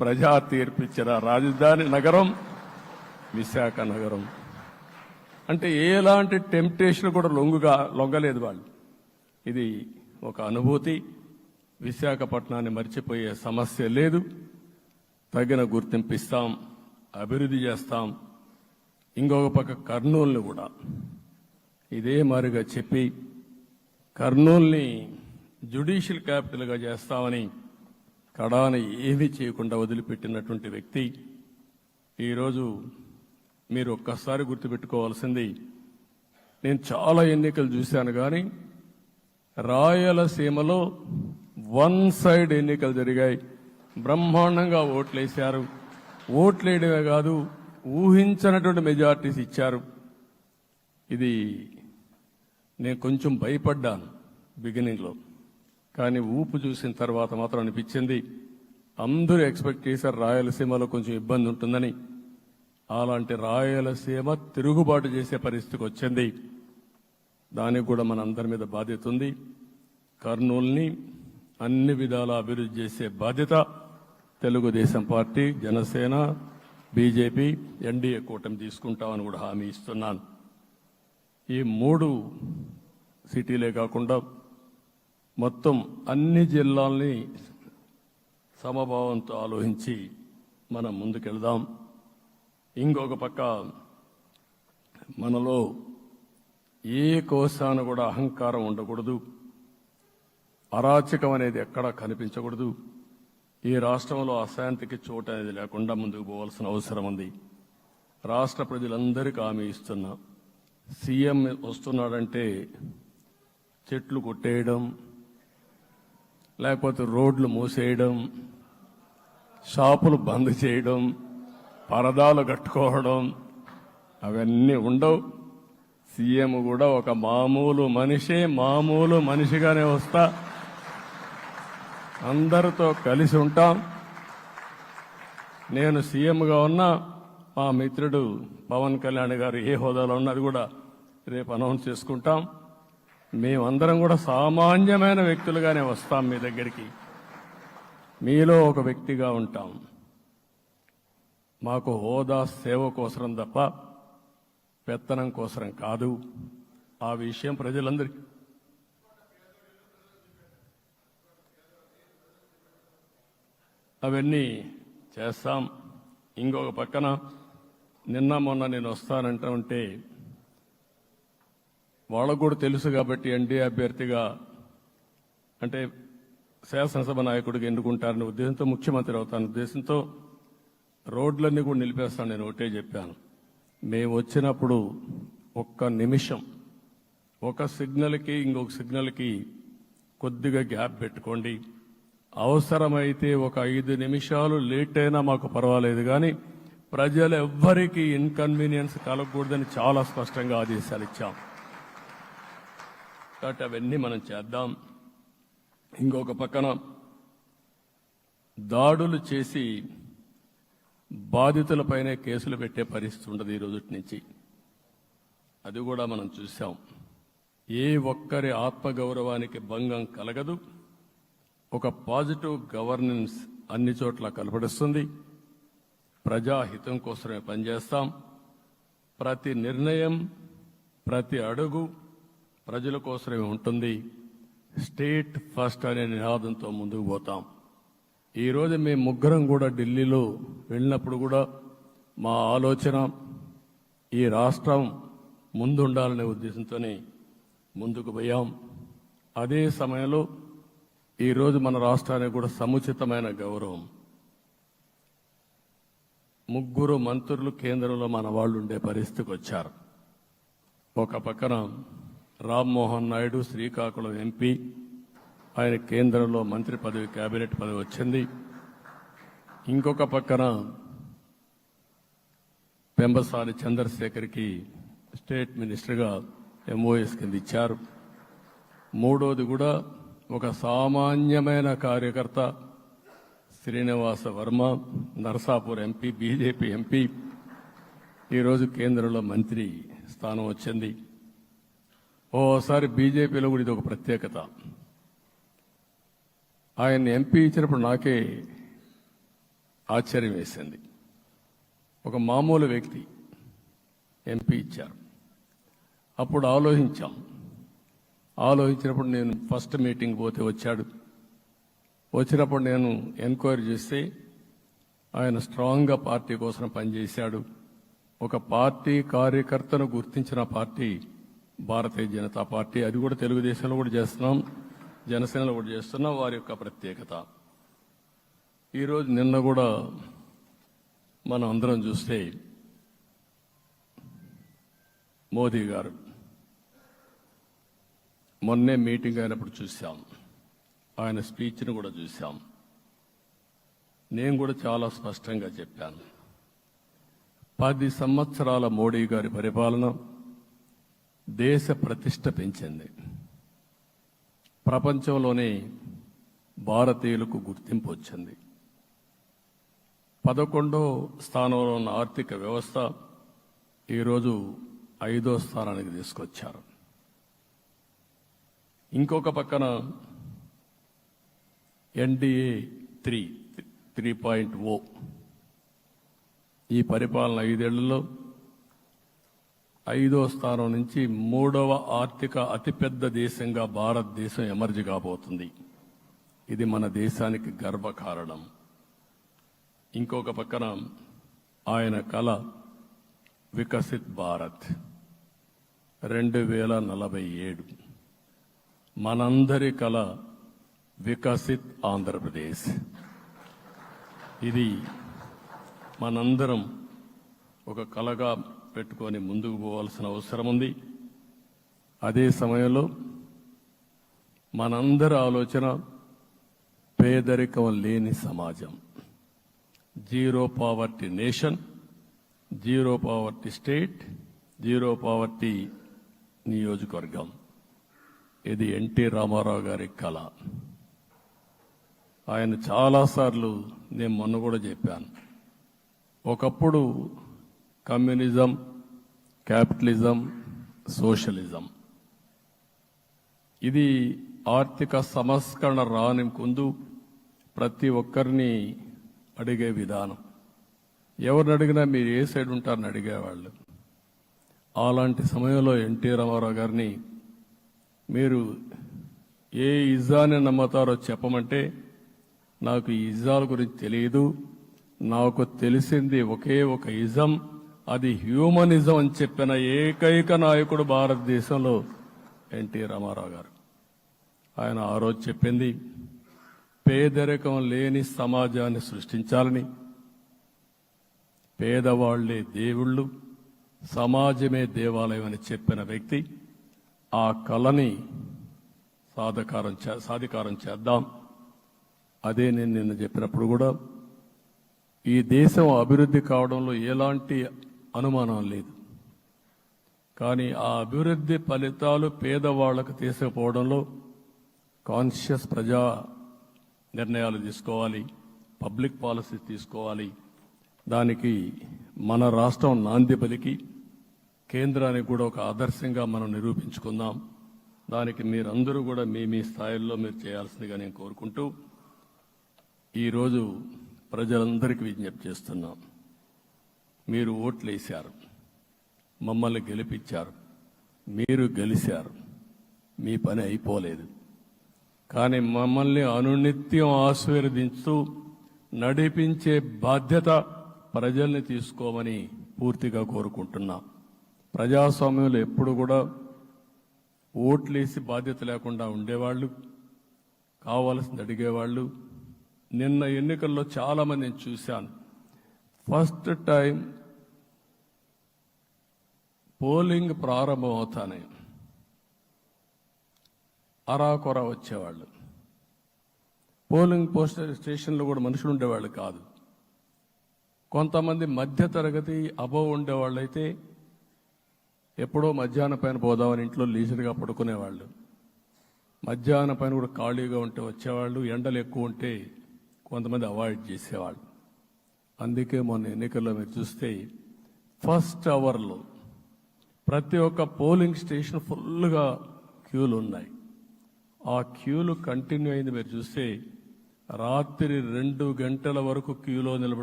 ప్రజా తీర్పిచ్చిన రాజధాని నగరం విశాఖ నగరం. అంటే ఎలాంటి టెంప్టేషన్ కూడా లొంగుగా లొంగలేదు వాళ్ళు. ఇది ఒక అనుభూతి. విశాఖపట్నాన్ని మర్చిపోయే సమస్య లేదు. తగిన గుర్తింపు ఇస్తాం. అభివృద్ధి చేస్తాం. ఇంకొక పక్క కర్నూలుని కూడా. ఇదే మారిగా చెప్పి కర్నూల్ని జ్యుడిషియల్ క్యాపిటల్గా చేస్తామని కడాన ఏమీ చేయకుండా వదిలిపెట్టినటువంటి వ్యక్తి ఈరోజు మీరు ఒక్కసారి గుర్తుపెట్టుకోవాల్సింది నేను చాలా ఎన్నికలు చూశాను కానీ రాయలసీమలో వన్ సైడ్ ఎన్నికలు జరిగాయి. బ్రహ్మాండంగా ఓట్లేశారు. ఓట్లేయడమే కాదు ఊహించనటువంటి మెజార్టీస్ ఇచ్చారు. ఇది నేను కొంచెం భయపడ్డాను బిగినింగ్లో. కానీ ఊపు చూసిన తర్వాత మాత్రం అనిపించింది అందరూ ఎక్స్పెక్ట్ చేశారు రాయలసీమలో కొంచెం ఇబ్బంది ఉంటుందని. అలాంటి రాయలసీమ తిరుగుబాటు చేసే పరిస్థితికి వచ్చింది. దానికి కూడా మన అందరి మీద బాధ్యత ఉంది. కర్నూల్ని అన్ని విధాలా అభివృద్ధి చేసే బాధ్యత Telugu Desam party Janasena BJP NDA కూటమి తీసుకుంటామని కూడా హామీ ఇస్తున్నాను. ఈ మూడు సిటీలే కాకుండా మొత్తం అన్ని జిల్లాల్ని సమభావంతో ఆలోచించి మనం ముందుకెళ్దాం. ఇంకొక పక్క మనలో ఏ కోశాన కూడా అహంకారం ఉండకూడదు. అరాచకం అనేది ఎక్కడా కనిపించకూడదు. ఈ రాష్ట్రంలో అశాంతికి చోటు అనేది లేకుండా ముందుకు పోవాల్సిన అవసరం ఉంది. రాష్ట్ర ప్రజలందరికీ హామీ ఇస్తున్నా. సీఎం వస్తున్నాడంటే చెట్లు కొట్టేయడం లేకపోతే రోడ్లు మూసేయడం షాపులు బంద్ చేయడం పరదాలు కట్టుకోవడం అవన్నీ ఉండవు. సీఎం కూడా ఒక మామూలు మనిషే మామూలు మనిషిగానే వస్తా. అందరితో కలిసి ఉంటాం. నేను సీఎంగా ఉన్నా మా మిత్రుడు పవన్ కళ్యాణ్ గారు ఏ హోదాలో ఉన్నది కూడా రేపు అనౌన్స్ చేసుకుంటాం. మేమందరం కూడా సామాన్యమైన వ్యక్తులుగానే వస్తాం మీ దగ్గరికి. మీలో ఒక వ్యక్తిగా ఉంటాం. మాకు హోదా సేవ కోసరం తప్ప పెత్తనం కోసరం కాదు. ఆ విషయం ప్రజలందరికీ అవన్నీ చేస్తాం. ఇంకొక పక్కన నిన్న మొన్న నేను వస్తానంటూ ఉంటే వాళ్ళకు కూడా తెలుసు కాబట్టి ఎన్డీఏ అభ్యర్థిగా అంటే శాసనసభ నాయకుడిగా ఎన్నుకుంటారనే ఉద్దేశంతో ముఖ్యమంత్రి అవుతాను ఉద్దేశంతో రోడ్లన్నీ కూడా నిలిపేస్తాను నేను ఒకటే చెప్పాను. మేము వచ్చినప్పుడు ఒక్క నిమిషం ఒక సిగ్నల్కి ఇంకొక సిగ్నల్కి కొద్దిగా గ్యాప్ పెట్టుకోండి. అవసరమైతే ఒక ఐదు నిమిషాలు లేట్ అయినా మాకు పర్వాలేదు కానీ ప్రజలు ఎవ్వరికీ ఇన్కన్వీనియన్స్ కలగకూడదని చాలా స్పష్టంగా ఆదేశాలు ఇచ్చాం. కాబట్టి అవన్నీ మనం చేద్దాం. ఇంకొక పక్కన దాడులు చేసి బాధితులపైనే కేసులు పెట్టే పరిస్థితి ఉండదు ఈ రోజుటి నుంచి. అది కూడా మనం చూసాం. ఏ ఒక్కరి ఆత్మగౌరవానికి భంగం కలగదు. ఒక పాజిటివ్ గవర్నెన్స్ అన్ని చోట్ల కనపడిస్తుంది. ప్రజాహితం కోసమే పనిచేస్తాం. ప్రతి నిర్ణయం ప్రతి అడుగు ప్రజల కోసమే ఉంటుంది. స్టేట్ ఫస్ట్ అనే నినాదంతో ముందుకు పోతాం. ఈరోజు మేము ముగ్గురం కూడా ఢిల్లీలో వెళ్ళినప్పుడు కూడా మా ఆలోచన ఈ రాష్ట్రం ముందుండాలనే ఉద్దేశంతోనే ముందుకు పోయాం. అదే సమయంలో ఈరోజు మన రాష్ట్రానికి కూడా సముచితమైన గౌరవం. ముగ్గురు మంత్రులు కేంద్రంలో మన వాళ్ళు ఉండే పరిస్థితికి వచ్చారు. ఒక పక్కన రామ్మోహన్ నాయుడు శ్రీకాకుళం ఎంపీ. ఆయన కేంద్రంలో మంత్రి పదవి కేబినెట్ పదవి వచ్చింది. ఇంకొక పక్కన పెంబసాని చంద్రశేఖర్కి స్టేట్ మినిస్టర్గా ఎంఓఎస్ కింద ఇచ్చారు. మూడోది కూడా ఒక సామాన్యమైన కార్యకర్త Srinivasa Varma Narsapur MP BJP MP. ఈరోజు కేంద్రంలో మంత్రి స్థానం వచ్చింది. ఓసారి బీజేపీలో కూడా ఇది ఒక ప్రత్యేకత. ఆయన ఎంపీ ఇచ్చినప్పుడు నాకే ఆశ్చర్యం వేసింది. ఒక మామూలు వ్యక్తి ఎంపీ ఇచ్చారు. అప్పుడు ఆలోచించాం. ఆలోచించినప్పుడు నేను ఫస్ట్ మీటింగ్ పోతే వచ్చాడు. వచ్చినప్పుడు నేను ఎంక్వైరీ చేస్తే ఆయన స్ట్రాంగ్గా పార్టీ కోసం పనిచేశాడు. ఒక పార్టీ కార్యకర్తను గుర్తించిన పార్టీ భారతీయ జనతా పార్టీ అది కూడా తెలుగుదేశంలో కూడా చేస్తున్నాం జనసేనలో కూడా చేస్తున్నాం వారి యొక్క ప్రత్యేకత. ఈరోజు నిన్న కూడా మనం అందరం చూస్తే మోదీ గారు మొన్నే మీటింగ్ అయినప్పుడు చూశాం. ఆయన స్పీచ్ను కూడా చూశాం. నేను కూడా చాలా స్పష్టంగా చెప్పాను. పది సంవత్సరాల మోడీ గారి పరిపాలన దేశ ప్రతిష్ట పెంచింది. ప్రపంచంలోనే భారతీయులకు గుర్తింపు వచ్చింది. పదకొండో స్థానంలో ఉన్న ఆర్థిక వ్యవస్థ ఈరోజు ఐదో స్థానానికి తీసుకొచ్చారు. ఇంకొక పక్కన NDA three three point O. ఈ పరిపాలన ఐదేళ్ళలో ఐదో స్థానం నుంచి మూడవ ఆర్థిక అతిపెద్ద దేశంగా భారతదేశం ఎమర్జీ కాబోతుంది. ఇది మన దేశానికి గర్వకారణం. ఇంకొక పక్కన ఆయన కళ వికసిత్ భారత్. రెండు వేల నలభై ఏడు. మనందరి కళ వికసిత్ ఆంధ్రప్రదేశ్. ఇది మనందరం ఒక కళగా పెట్టుకొని ముందుకు పోవాల్సిన అవసరం ఉంది. అదే సమయంలో మనందరి ఆలోచన పేదరికం లేని సమాజం. Zero poverty nation zero poverty state zero poverty నియోజకవర్గం. ఇది ఎన్టీ రామారావు గారి కళ. ఆయన చాలాసార్లు నేను మొన్న కూడా చెప్పాను. ఒకప్పుడు కమ్యూనిజం క్యాపిటలిజం సోషలిజం. ఇది ఆర్థిక సంస్కరణ రాని ముందు ప్రతి ఒక్కరిని అడిగే విధానం. ఎవరిని అడిగినా మీరు ఏ సైడ్ ఉంటారని అడిగేవాళ్ళు. అలాంటి సమయంలో ఎన్టీ రామారావు గారిని మీరు ఏ ఇజాన్ని నమ్ముతారో చెప్పమంటే నాకు ఈ ఇజాల గురించి తెలియదు నాకు తెలిసింది ఒకే ఒక ఇజం. అది హ్యూమనిజం అని చెప్పిన ఏకైక నాయకుడు భారతదేశంలో ఎన్టీ రామారావు గారు. ఆయన ఆ రోజు చెప్పింది పేదరికం లేని సమాజాన్ని సృష్టించాలని. పేదవాళ్ళే దేవుళ్ళు సమాజమే దేవాలయం అని చెప్పిన వ్యక్తి. ఆ కళని సాధకారం చే- సాధికారం చేద్దాం. అదే నేను నిన్న చెప్పినప్పుడు కూడా ఈ దేశం అభివృద్ధి కావడంలో ఎలాంటి అనుమానం లేదు. కానీ ఆ అభివృద్ధి ఫలితాలు పేదవాళ్ళకు తీసుకుపోవడంలో కాన్షియస్ ప్రజా నిర్ణయాలు తీసుకోవాలి పబ్లిక్ పాలసీ తీసుకోవాలి. దానికి మన రాష్ట్రం నాంది పలికి కేంద్రానికి కూడా ఒక ఆదర్శంగా మనం నిరూపించుకుందాం. దానికి మీరందరూ కూడా మీ మీ స్థాయిల్లో మీరు చేయాల్సిందిగా నేను కోరుకుంటూ ఈరోజు ప్రజలందరికీ విజ్ఞప్తి చేస్తున్నాం. మీరు ఓట్లు వేశారు మమ్మల్ని గెలిపించారు. మీరు గెలిచారు. మీ పని అయిపోలేదు. కానీ మమ్మల్ని అనునిత్యం ఆశీర్వదించుతూ నడిపించే బాధ్యత ప్రజల్ని తీసుకోమని పూర్తిగా కోరుకుంటున్నా. ప్రజాస్వామ్యంలో ఎప్పుడు కూడా ఓట్లేసి బాధ్యత లేకుండా ఉండేవాళ్ళు కావాల్సింది అడిగేవాళ్ళు. నిన్న ఎన్నికల్లో చాలామంది నేను చూశాను. ఫస్ట్ టైం పోలింగ్ ప్రారంభం అవుతానే అరాకొర వచ్చేవాళ్ళు. పోలింగ్ పోస్ట్ స్టేషన్లో కూడా మనుషులు ఉండేవాళ్ళు కాదు. కొంతమంది మధ్య తరగతి అబవ్ ఉండేవాళ్ళు అయితే ఎప్పుడో మధ్యాహ్నం పైన పోదామని ఇంట్లో లీజర్గా పడుకునేవాళ్ళు. మధ్యాహ్నం పైన కూడా ఖాళీగా ఉంటే వచ్చేవాళ్ళు ఎండలు ఎక్కువ ఉంటే కొంతమంది అవాయిడ్ చేసేవాళ్ళు. అందుకే మొన్న ఎన్నికల్లో మీరు చూస్తే ఫస్ట్ అవర్లో ప్రతి ఒక్క పోలింగ్ స్టేషన్ ఫుల్గా క్యూలు ఉన్నాయి. ఆ క్యూలు కంటిన్యూ అయింది. మీరు చూస్తే రాత్రి రెండు గంటల వరకు క్యూలో నిలబడి